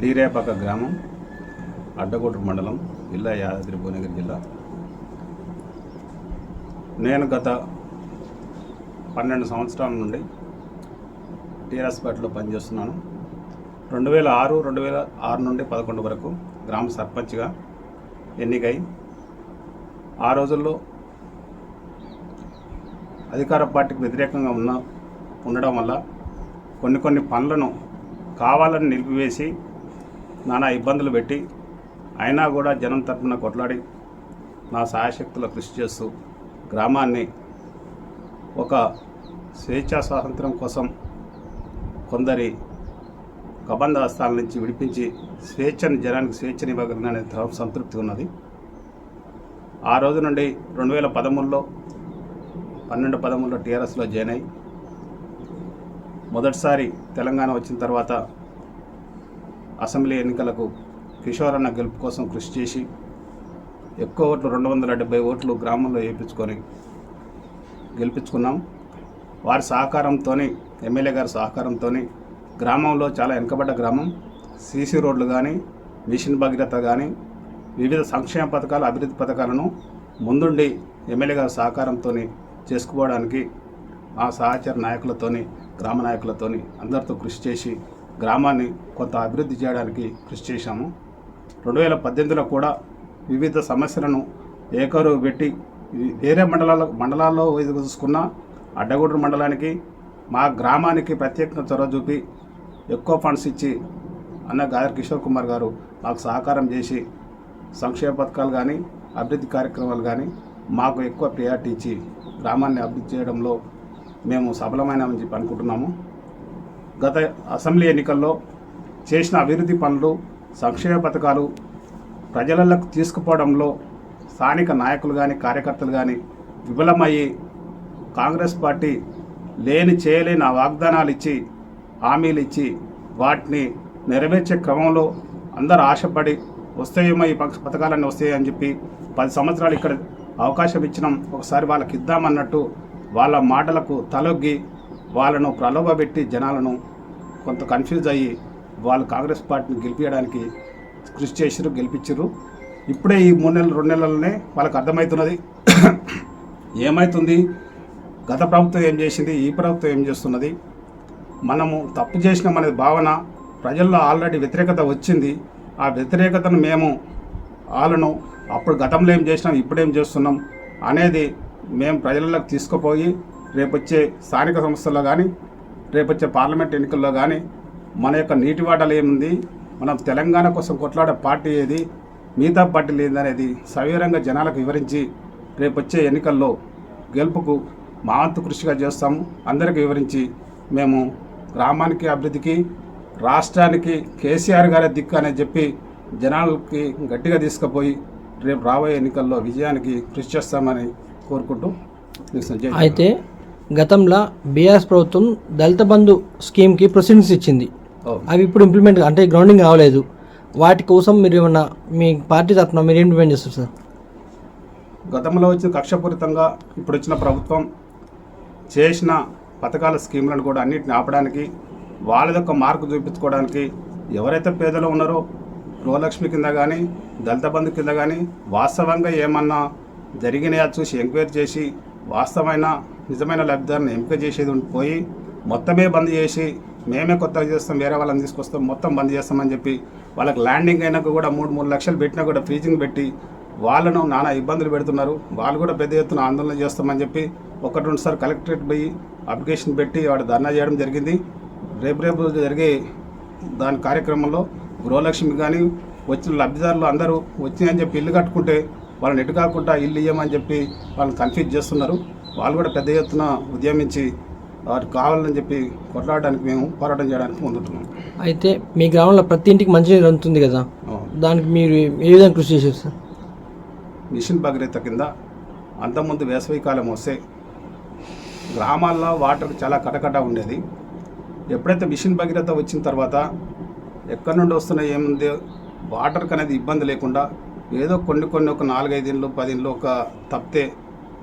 డీరేపాక గ్రామం అడ్డగోటు మండలం జిల్లా యాదాద్రి భువనగిరి జిల్లా. నేను గత పన్నెండు సంవత్సరాల నుండి టీఆర్ఎస్ పార్టీలో పనిచేస్తున్నాను. రెండు వేల ఆరు రెండు వేల ఆరు నుండి పదకొండు వరకు గ్రామ సర్పంచ్గా ఎన్నికై ఆ రోజుల్లో అధికార పార్టీకి వ్యతిరేకంగా ఉన్న ఉండడం వల్ల కొన్ని కొన్ని పనులను కావాలని నిలిపివేసి నానా ఇబ్బందులు పెట్టి అయినా కూడా జనం తరపున కొట్లాడి నా సాయశక్తుల కృషి చేస్తూ గ్రామాన్ని ఒక స్వేచ్ఛా స్వాతంత్రం కోసం కొందరి కబంధ హస్తాల నుంచి విడిపించి స్వేచ్ఛని జనానికి స్వేచ్ఛనివ్వగలిగిన సంతృప్తి ఉన్నది. ఆ రోజు నుండి రెండు వేల పదమూడులో పన్నెండు పదమూడులో టీఆర్ఎస్లో జాయిన్ అయ్యి మొదటిసారి తెలంగాణ వచ్చిన తర్వాత అసెంబ్లీ ఎన్నికలకు కిషోర్ అన్న గెలుపు కోసం కృషి చేసి ఎక్కువ ఓట్లు రెండు వందల డెబ్బై ఓట్లు గ్రామంలో వేయించుకొని గెలిపించుకున్నాం. వారి సహకారంతో ఎమ్మెల్యే గారి సహకారంతో గ్రామంలో చాలా వెనుకబడ్డ గ్రామం. సీసీ రోడ్లు కానీ మిషన్ భగీరథ కానీ వివిధ సంక్షేమ పథకాలు అభివృద్ధి పథకాలను ముందుండి ఎమ్మెల్యే గారి సహకారంతో చేసుకోవడానికి మా సహచర నాయకులతోని గ్రామ నాయకులతోని అందరితో కృషి చేసి గ్రామాన్ని కొంత అభివృద్ధి చేయడానికి కృషి చేశాము. రెండు వేల పద్దెనిమిదిలో కూడా వివిధ సమస్యలను ఏకరువు పెట్టి వేరే మండలాల్లో మండలాల్లో చూసుకున్న అడ్డగూడూరు మండలానికి మా గ్రామానికి ప్రత్యేకంగా చొరవ చూపి ఎక్కువ ఫండ్స్ ఇచ్చి అన్న గాదర్ కిషోర్ కుమార్ గారు మాకు సహకారం చేసి సంక్షేమ పథకాలు కానీ అభివృద్ధి కార్యక్రమాలు కానీ మాకు ఎక్కువ ప్రియారిటీ ఇచ్చి గ్రామాన్ని అభివృద్ధి చేయడంలో మేము సఫలమైనామని చెప్పి అనుకుంటున్నాము. గత అసెంబ్లీ ఎన్నికల్లో చేసిన అభివృద్ధి పనులు సంక్షేమ పథకాలు ప్రజలకు తీసుకుపోవడంలో స్థానిక నాయకులు కానీ కార్యకర్తలు కానీ విఫలమయ్యి కాంగ్రెస్ పార్టీ లేని చేయలేని వాగ్దానాలు ఇచ్చి హామీలు ఇచ్చి వాటిని నెరవేర్చే క్రమంలో అందరు ఆశపడి వస్తాయేమో ఈ పథకాలన్నీ వస్తాయని చెప్పి పది సంవత్సరాలు ఇక్కడ అవకాశం ఇచ్చినాం. ఒకసారి వాళ్ళకి ఇద్దామన్నట్టు వాళ్ళ మాటలకు తలొగ్గి వాళ్ళను ప్రలోభపెట్టి జనాలను కొంత కన్ఫ్యూజ్ అయ్యి వాళ్ళు కాంగ్రెస్ పార్టీని గెలిపించడానికి కృషి చేసిరు గెలిపించారు ఇప్పుడే ఈ మూడు నెలలు రెండు నెలలనే వాళ్ళకి అర్థమవుతున్నది ఏమవుతుంది గత ప్రభుత్వం ఏం చేసింది? ఈ ప్రభుత్వం ఏం చేస్తున్నది? మనము తప్పు చేసినాం అనే భావన ప్రజల్లో ఆల్రెడీ వ్యతిరేకత వచ్చింది. ఆ వ్యతిరేకతను మేము వాళ్ళను అప్పుడు గతంలో ఏం చేసినాం ఇప్పుడేం చేస్తున్నాం అనేది మేము ప్రజలకు తీసుకుపోయి రేపొచ్చే స్థానిక సంస్థల్లో కానీ రేపొచ్చే పార్లమెంట్ ఎన్నికల్లో కానీ మన యొక్క నీటి వాటలు ఏముంది మనం తెలంగాణ కోసం కొట్లాడే పార్టీ ఏది మిగతా పార్టీలు ఏందనేది సవివరంగా జనాలకు వివరించి రేపొచ్చే ఎన్నికల్లో గెలుపుకు మా వంతు కృషిగా చేస్తాము. అందరికీ వివరించి మేము గ్రామానికి అభివృద్ధికి రాష్ట్రానికి కేసీఆర్ గారి దిక్కు అని చెప్పి జనాలకి గట్టిగా తీసుకుపోయి రేపు రాబోయే ఎన్నికల్లో విజయానికి కృషి చేస్తామని కోరుకుంటూ అయితే గతంలో బీఆర్ఎస్ ప్రభుత్వం దళిత బంధు స్కీమ్కి ప్రొసీడింగ్స్ ఇచ్చింది. అవి ఇప్పుడు ఇంప్లిమెంట్ అంటే గ్రౌండింగ్ కావలేదు. వాటి కోసం మీరు ఏమన్నా మీ పార్టీ తరఫున మీరు ఇంప్లిమెంట్ చేస్తారు సార్? గతంలో వచ్చిన కక్షపూరితంగా ఇప్పుడు వచ్చిన ప్రభుత్వం చేసిన పథకాల స్కీములను కూడా అన్నిటిని ఆపడానికి వాళ్ళ యొక్క మార్కు చూపించుకోవడానికి ఎవరైతే పేదలు ఉన్నారో గృహలక్ష్మి కింద కానీ దళిత బంధు కింద కానీ వాస్తవంగా ఏమన్నా జరిగినాయా చూసి ఎంక్వైరీ చేసి వాస్తవమైన నిజమైన లబ్ధిదారుని ఎంపిక చేసేది పోయి మొత్తమే బంద్ చేసి మేమే కొత్తగా చేస్తాం వేరే వాళ్ళని తీసుకొస్తాం మొత్తం బంద్ చేస్తామని చెప్పి వాళ్ళకి ల్యాండింగ్ అయినాక కూడా మూడు మూడు లక్షలు పెట్టినా కూడా ఫ్రీజింగ్ పెట్టి వాళ్ళను నానా ఇబ్బందులు పెడుతున్నారు. వాళ్ళు కూడా పెద్ద ఎత్తున ఆందోళన చేస్తామని చెప్పి ఒకటి రెండు సార్ కలెక్టరేట్ పోయి అప్లికేషన్ పెట్టి వాడు ధర్నా చేయడం జరిగింది. రేపు రేపు జరిగే దాని కార్యక్రమంలో గృహలక్ష్మి కానీ వచ్చిన లబ్ధిదారులు అందరూ వచ్చినాయని చెప్పి ఇల్లు కట్టుకుంటే వాళ్ళని ఎటు కాకుండా ఇల్లు ఇవ్వమని చెప్పి వాళ్ళని కన్ఫ్యూజ్ చేస్తున్నారు. వాళ్ళు కూడా పెద్ద ఎత్తున ఉద్యమించి వారికి కావాలని చెప్పి కొట్లాడడానికి మేము పోరాటం చేయడానికి ముందుంటున్నాం. అయితే మీ గ్రామంలో ప్రతి ఇంటికి మంచినీరు అందుతుంది కదా? దానికి మీరు ఏ విధంగా కృషి చేశారు సార్? మిషన్ భగీరథ కింద అంతకుముందు వేసవి కాలం వస్తే గ్రామాల్లో వాటర్ చాలా కటకట ఉండేది. ఎప్పుడైతే మిషన్ భగీరథ వచ్చిన తర్వాత ఎక్కడి నుండి వస్తున్న ఏముంది వాటర్కి అనేది ఇబ్బంది లేకుండా ఏదో కొన్ని కొన్ని ఒక నాలుగైదు ఇండ్లు పది ఇండ్లు ఒక తప్పితే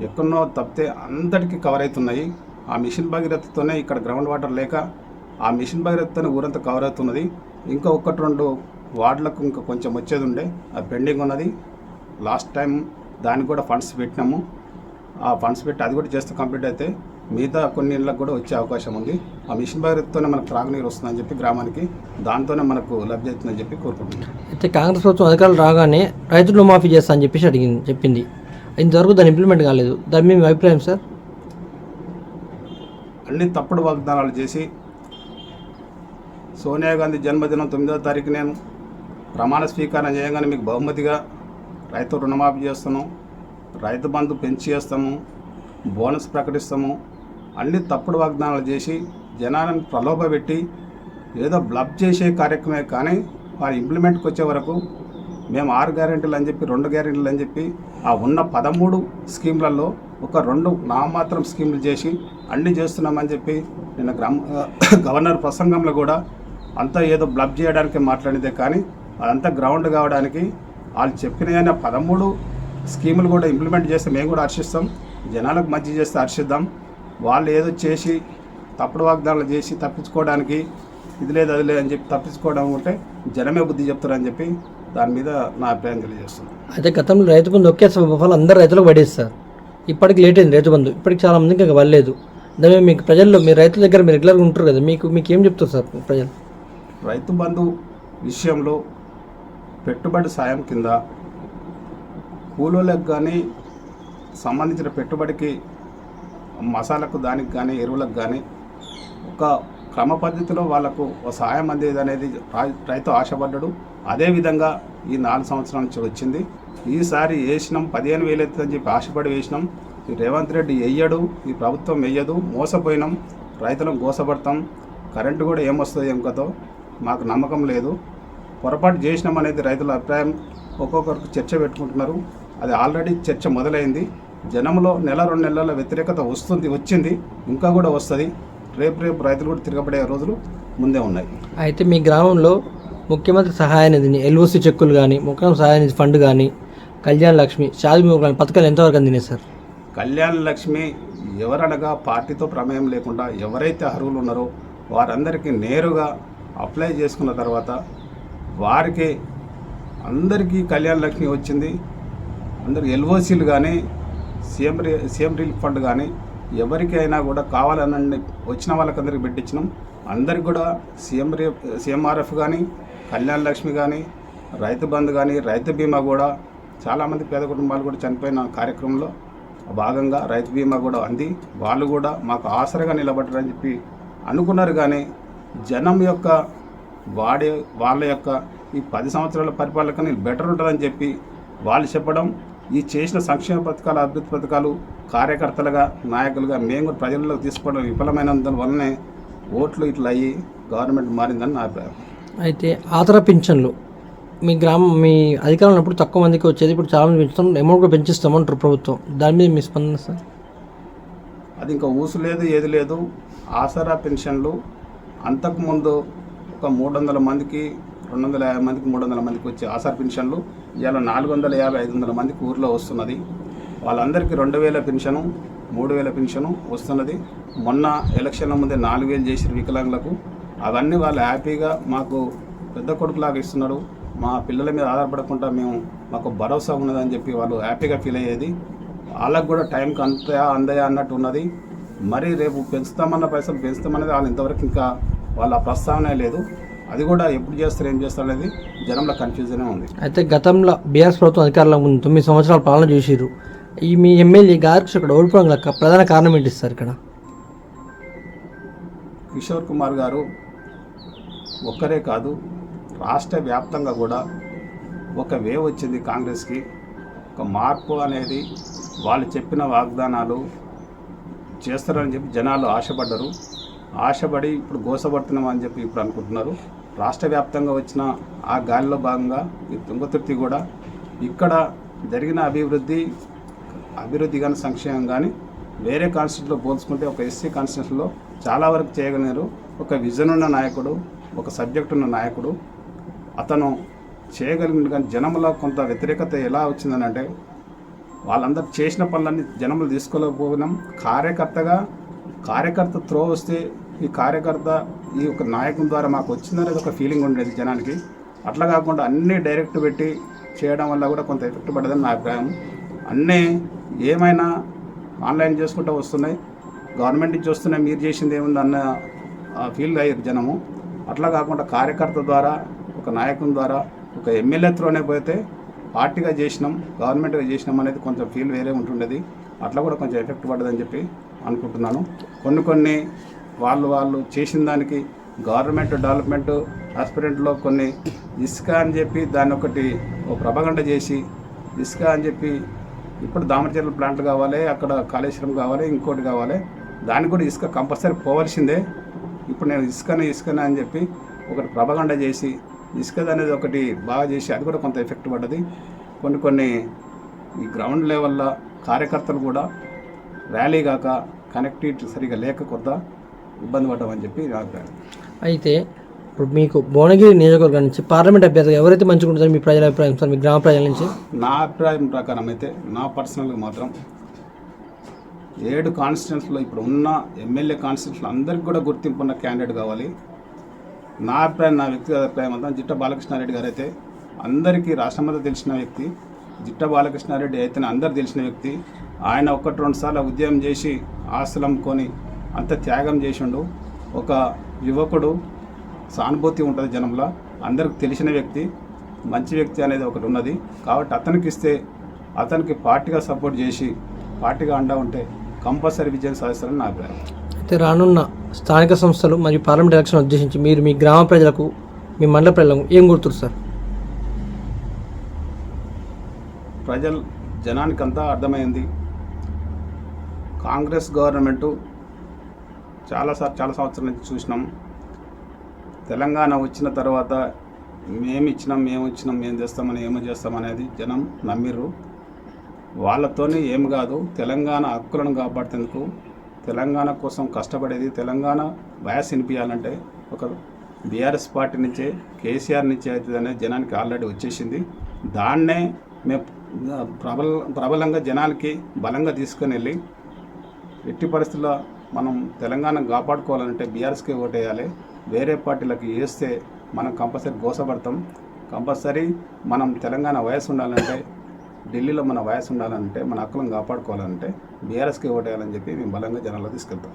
ఎక్కడో తప్పితే అందరికీ కవర్ అవుతున్నాయి. ఆ మిషన్ భగీరథతోనే ఇక్కడ గ్రౌండ్ వాటర్ లేక ఆ మిషన్ భగీరథతోనే ఊరంతా కవర్ అవుతున్నది. ఇంకా ఒకటి రెండు వార్డులకు ఇంకా కొంచెం వచ్చేది ఉండే. అది పెండింగ్ ఉన్నది. లాస్ట్ టైం దానికి కూడా ఫండ్స్ పెట్టినాము. ఆ ఫండ్స్ పెట్టి అది కూడా చేస్తే కంప్లీట్ అయితే మిగతా కొన్ని ఇళ్ళకి కూడా వచ్చే అవకాశం ఉంది. ఆ మిషన్ భగీరథతోనే మనకు త్రాగునీరు వస్తుందని చెప్పి గ్రామానికి దాంతోనే మనకు లబ్ధి అవుతుందని చెప్పి కోరుకుంటున్నాం. అయితే కాంగ్రెస్ ప్రభుత్వం అధికారులు రాగానే రైతులు మాఫీ చేస్తా అని చెప్పేసి అడిగింది చెప్పింది. ఇంతవరకు దాన్ని ఇంప్లిమెంట్ కాలేదు. దాని మీ అభిప్రాయం సార్? అన్ని తప్పుడు వాగ్దానాలు చేసి సోనియా గాంధీ జన్మదినం తొమ్మిదవ తారీఖు నేను ప్రమాణ స్వీకారం చేయగానే మీకు బహుమతిగా రైతు రుణమాఫీ చేస్తాను రైతు బంధు పెంచి చేస్తాము బోనస్ ప్రకటిస్తాము అన్ని తప్పుడు వాగ్దానాలు చేసి జనాలను ప్రలోభపెట్టి ఏదో బ్లబ్ చేసే కార్యక్రమే కానీ వారి ఇంప్లిమెంట్కి వచ్చే వరకు మేము ఆరు గ్యారెంటీలు అని చెప్పి రెండు గ్యారెంటీలు అని చెప్పి ఆ ఉన్న పదమూడు స్కీమ్లలో ఒక రెండు నామాత్రం స్కీములు చేసి అన్నీ చేస్తున్నామని చెప్పి నిన్న గ్రామ గవర్నర్ ప్రసంగంలో కూడా అంతా ఏదో బ్లబ్ చేయడానికి మాట్లాడితే కానీ అదంతా గ్రౌండ్ కావడానికి వాళ్ళు చెప్పిన పదమూడు స్కీములు కూడా ఇంప్లిమెంట్ చేస్తే మేము కూడా హర్షిస్తాం. జనాలకు మంచి చేస్తే హర్షిద్దాం. వాళ్ళు ఏదో చేసి తప్పుడు వాగ్దానాలు చేసి తప్పించుకోవడానికి ఇది లేదు అది లేదని చెప్పి తప్పించుకోవడం ఉంటే జనమే బుద్ధి చెప్తారని చెప్పి దాని మీద నా అభిప్రాయం తెలియజేస్తుంది అయితే గతంలో రైతు బంధు ఒకే సభలు అందరు రైతులకు పడేస్తారు ఇప్పటికి లేట్ అయింది రైతు బంధు. ఇప్పటికి చాలా మందికి ఇంకా పడలేదు. దాని మీకు ప్రజల్లో మీరు రైతుల దగ్గర మీరు రెగ్యులర్గా ఉంటారు కదా మీకు మీకు ఏం చెప్తారు సార్ ప్రజలు? రైతు బంధు విషయంలో పెట్టుబడి సాయం కింద కూలీలకు కానీ సంబంధించిన పెట్టుబడికి మసాలకు దానికి కానీ ఎరువులకు కానీ ఒక క్రమ పద్ధతిలో వాళ్ళకు ఒక సహాయం అందేది అనేది రైతు ఆశపడ్డాడు. అదేవిధంగా ఈ నాలుగు సంవత్సరాల నుంచి వచ్చింది. ఈసారి వేసినాం పదిహేను వేలు అవుతుందని చెప్పి ఆశపడి వేసినాం. ఈ రేవంత్ రెడ్డి వెయ్యడు ఈ ప్రభుత్వం వెయ్యదు మోసపోయినాం రైతులను గోసపడతాం కరెంటు కూడా ఏమొస్తుంది ఎంకతో మాకు నమ్మకం లేదు. పొరపాటు చేసినాం అనేది రైతుల అభిప్రాయం. ఒక్కొక్కరికి చర్చ పెట్టుకుంటున్నారు. అది ఆల్రెడీ చర్చ మొదలైంది. జనంలో నెల రెండు నెలల వ్యతిరేకత వస్తుంది వచ్చింది ఇంకా కూడా వస్తుంది. రేపు రేపు రైతులు కూడా తిరగబడే రోజులు ముందే ఉన్నాయి. అయితే మీ గ్రామంలో ముఖ్యమంత్రి సహాయ నిధిని ఎల్ఓసి చెక్కులు కానీ ముఖ్యమంత్రి సహాయ నిధి ఫండ్ కానీ కళ్యాణ లక్ష్మి షాది కానీ పథకాలు ఎంతవరకు అందినాయి సార్? కళ్యాణ లక్ష్మి ఎవరనగా పార్టీతో ప్రమేయం లేకుండా ఎవరైతే అర్హులు ఉన్నారో వారందరికీ నేరుగా అప్లై చేసుకున్న తర్వాత వారికి అందరికీ కళ్యాణ లక్ష్మి వచ్చింది. అందరికి ఎల్ఓసీలు కానీ సీఎం రి- సీఎం రిలీఫ్ ఫండ్ కానీ ఎవరికైనా కూడా కావాలనండి వచ్చిన వాళ్ళకందరికి పెట్టించినాం. అందరికి కూడా సీఎం సీఎంఆర్ఎఫ్ కానీ కళ్యాణ లక్ష్మి కానీ రైతు బంధు కానీ రైతు బీమా కూడా చాలామంది పేద కుటుంబాలు కూడా చనిపోయిన కార్యక్రమంలో భాగంగా రైతు బీమా కూడా అంది. వాళ్ళు కూడా మాకు ఆసరగా నిలబడ్డారని చెప్పి అనుకున్నారు కానీ జనం యొక్క వాడే వాళ్ళ యొక్క ఈ పది సంవత్సరాల పరిపాలన బెటర్ ఉంటుందని చెప్పి వాళ్ళు చెప్పడం ఈ చేసిన సంక్షేమ పథకాలు అభివృద్ధి పథకాలు కార్యకర్తలుగా నాయకులుగా మేము కూడా ప్రజల్లో తీసుకోవడం విఫలమైనందు వల్లనే ఓట్లు ఇట్లా అయ్యి గవర్నమెంట్ మారిందని నా అభిప్రాయం. అయితే ఆసరా పింఛన్లు. మీ గ్రామం మీ అధికారంలో ఉన్నప్పుడు తక్కువ మందికి వచ్చేది. ఇప్పుడు చాలా మంది పెంచుతాం అమౌంట్ కూడా పెంచిస్తామంటారు ప్రభుత్వం. దాని మీద మీ స్పందన సార్? అది ఇంకా ఊసు లేదు ఏది లేదు. ఆసరా పెన్షన్లు అంతకుముందు ఒక మూడు వందల మందికి రెండు వందల యాభై మందికి మూడు వందల మందికి వచ్చే ఆసరా పెన్షన్లు ఇవాళ నాలుగు వందల యాభై ఐదు వందల మందికి ఊర్లో వస్తున్నది. వాళ్ళందరికీ రెండు వేల పెన్షను మూడు వేల పెన్షను వస్తున్నది. మొన్న ఎలక్షన్ల ముందే నాలుగు వేలు చేసిన వికలాంగులకు. అవన్నీ వాళ్ళు హ్యాపీగా మాకు పెద్ద కొడుకులాగా ఇస్తున్నాడు. మా పిల్లల మీద ఆధారపడకుండా మేము మాకు భరోసా ఉన్నదని చెప్పి వాళ్ళు హ్యాపీగా ఫీల్ అయ్యేది. వాళ్ళకు కూడా టైంకి అంతయా అందయా అన్నట్టు ఉన్నది. మరి రేపు పెంచుతామన్న పైసలు పెంచుతామనేది వాళ్ళు ఇంతవరకు ఇంకా వాళ్ళ ప్రస్తావనే లేదు. అది కూడా ఎప్పుడు చేస్తారు ఏం చేస్తారు అనేది జనంలో కన్ఫ్యూజనే ఉంది. అయితే గతంలో బీఆర్ఎస్ ప్రభుత్వం అధికారంలో ఉంది తొమ్మిది సంవత్సరాల పాలన చేసిర్రు. ఈ మీ ఎమ్మెల్యే గారికి ఇక్కడ ఓడిపోవడం ప్రధాన కారణం ఏంటి సార్ ఇక్కడ? కిషోర్ కుమార్ గారు ఒక్కరే కాదు రాష్ట్ర వ్యాప్తంగా కూడా ఒక వేవ్ వచ్చింది కాంగ్రెస్కి. ఒక మార్పు అనేది వాళ్ళు చెప్పిన వాగ్దానాలు చేస్తారని చెప్పి జనాలు ఆశపడ్డరు. ఆశపడి ఇప్పుడు గోసపడుతున్నాం అని చెప్పి ఇప్పుడు అనుకుంటున్నారు. రాష్ట్ర వ్యాప్తంగా వచ్చిన ఆ గాలిలో భాగంగా ఈ తుంగతుర్తి కూడా ఇక్కడ జరిగిన అభివృద్ధి అభివృద్ధి కానీ సంక్షేమం కానీ వేరే కాన్స్టిట్యూట్లో పోల్చుకుంటే ఒక ఎస్సీ కాన్స్టిట్యూషన్లో చాలా వరకు చేయగలిగారు ఒక విజన్ ఉన్న నాయకుడు ఒక సబ్జెక్ట్ ఉన్న నాయకుడు అతను చేయగలిగిన కానీ జనంలో కొంత వ్యతిరేకత ఎలా వచ్చిందని అంటే వాళ్ళందరూ చేసిన పనులన్నీ జనములు తీసుకోలేకపోయినాం. కార్యకర్తగా కార్యకర్త త్రో వస్తే ఈ కార్యకర్త ఈ యొక్క నాయకుని ద్వారా మాకు వచ్చిందనేది ఒక ఫీలింగ్ ఉండేది జనానికి. అట్లా కాకుండా అన్నీ డైరెక్ట్ పెట్టి చేయడం వల్ల కూడా కొంత ఎఫెక్ట్ పడదని నా అభిప్రాయం. అన్నీ ఏమైనా ఆన్లైన్ చేసుకుంటూ వస్తున్నాయి. గవర్నమెంట్ నుంచి వస్తున్నాయి మీరు చేసింది ఏముంది అన్న ఫీల్ అయ్యారు జనము. అట్లా కాకుండా కార్యకర్త ద్వారా ఒక నాయకుని ద్వారా ఒక ఎమ్మెల్యే త్రోనే పోతే పార్టీగా చేసినాం గవర్నమెంట్గా చేసినాం అనేది కొంచెం ఫీల్ వేరే ఉంటుండేది. అట్లా కూడా కొంచెం ఎఫెక్ట్ పడదని చెప్పి అనుకుంటున్నాను. కొన్ని కొన్ని వాళ్ళు వాళ్ళు చేసిన దానికి గవర్నమెంట్ డెవలప్మెంట్ హాస్పిటల్లో కొన్ని ఇసుక అని చెప్పి దాన్ని ఒకటి ఒక ప్రభగండ చేసి ఇసుక అని చెప్పి ఇప్పుడు దామరచర్ల ప్లాంట్ కావాలి అక్కడ కాళేశ్వరం కావాలి ఇంకోటి కావాలి. దానికి కూడా ఇసుక కంపల్సరీ పోవాల్సిందే. ఇప్పుడు నేను ఇసుకనే ఇసుకనే అని చెప్పి ఒకటి ప్రభగండ చేసి ఇసుక అనేది ఒకటి బాగా చేసి అది కూడా కొంత ఎఫెక్ట్ పడ్డది. కొన్ని కొన్ని ఈ గ్రౌండ్ లెవెల్లో కార్యకర్తలు కూడా ర్యాలీ కాక కనెక్టివిటీ సరిగా లేక కొద్దా ఇబ్బంది పడ్డామని చెప్పి నా అభిప్రాయం అయితే ఇప్పుడు మీకు భువనగిరి నియోజకవర్గం నుంచి పార్లమెంట్ అభ్యర్థి ఎవరైతే మంచిగా ఉంటుందో మీ ప్రజల అభిప్రాయం సార్ మీ గ్రామ ప్రజల నుంచి? నా అభిప్రాయం ప్రకారం అయితే నా పర్సనల్గా మాత్రం ఏడు కాన్స్టిట్యూన్స్లో ఇప్పుడు ఉన్న ఎమ్మెల్యే కాన్స్టిట్యూన్స్లో అందరికి కూడా గుర్తింపు ఉన్న క్యాండిడేట్ కావాలి. నా అభిప్రాయం నా వ్యక్తిగత అభిప్రాయం అంతా జిట్ట బాలకృష్ణారెడ్డి గారు అయితే అందరికీ రాష్ట్రమంతా తెలిసిన వ్యక్తి. జిట్ట బాలకృష్ణారెడ్డి అయితేనే అందరు తెలిసిన వ్యక్తి. ఆయన ఒకటి రెండు సార్లు ఉద్యమం చేసి ఆస్తులు అమ్ముకొని అంత త్యాగం చేసిండు. ఒక యువకుడు సానుభూతి ఉంటుంది జనంలో. అందరికి తెలిసిన వ్యక్తి మంచి వ్యక్తి అనేది ఒకటి ఉన్నది. కాబట్టి అతనికి ఇస్తే అతనికి పార్టీగా సపోర్ట్ చేసి పార్టీగా అండా ఉంటే కంపల్సరీ విజయం సాధిస్తారని నా అభిప్రాయం. అయితే రానున్న స్థానిక సంస్థలు మరియు పార్లమెంట్ ఎలక్షన్ ఉద్దేశించి మీరు మీ గ్రామ ప్రజలకు మీ మండల ప్రజలకు ఏం గుర్తురు సార్? ప్రజలు జనానికంతా అర్థమైంది. కాంగ్రెస్ గవర్నమెంటు చాలాసార్లు చాలా సంవత్సరాల నుంచి చూసినాం. తెలంగాణ వచ్చిన తర్వాత మేము ఇచ్చినాం మేము ఇచ్చినాం మేము చేస్తామని ఏమో చేస్తామనేది జనం నమ్మిర్రు. వాళ్ళతోనే ఏం కాదు తెలంగాణ హక్కులను కాపాడేందుకు తెలంగాణ కోసం కష్టపడేది తెలంగాణ వయస్ వినిపించాలంటే ఒక బీఆర్ఎస్ పార్టీ నుంచే కేసీఆర్ నుంచే అవుతుంది అనేది జనానికి ఆల్రెడీ వచ్చేసింది. దాన్నే మేము ప్రబల ప్రబలంగా జనాలకి బలంగా తీసుకొని వెళ్ళి ఎట్టి పరిస్థితుల్లో మనం తెలంగాణ కాపాడుకోవాలంటే బీఆర్ఎస్కే ఓటేయాలి. వేరే పార్టీలకు వేస్తే మనం కంపల్సరీ గోసపడతాం. కంపల్సరీ మనం తెలంగాణ వయసు ఉండాలంటే ఢిల్లీలో మన వయసు ఉండాలంటే మన హక్కులను కాపాడుకోవాలంటే బీఆర్ఎస్కే ఓటేయాలని చెప్పి మేము బలంగా జనాల్లో తీసుకెళ్తాం.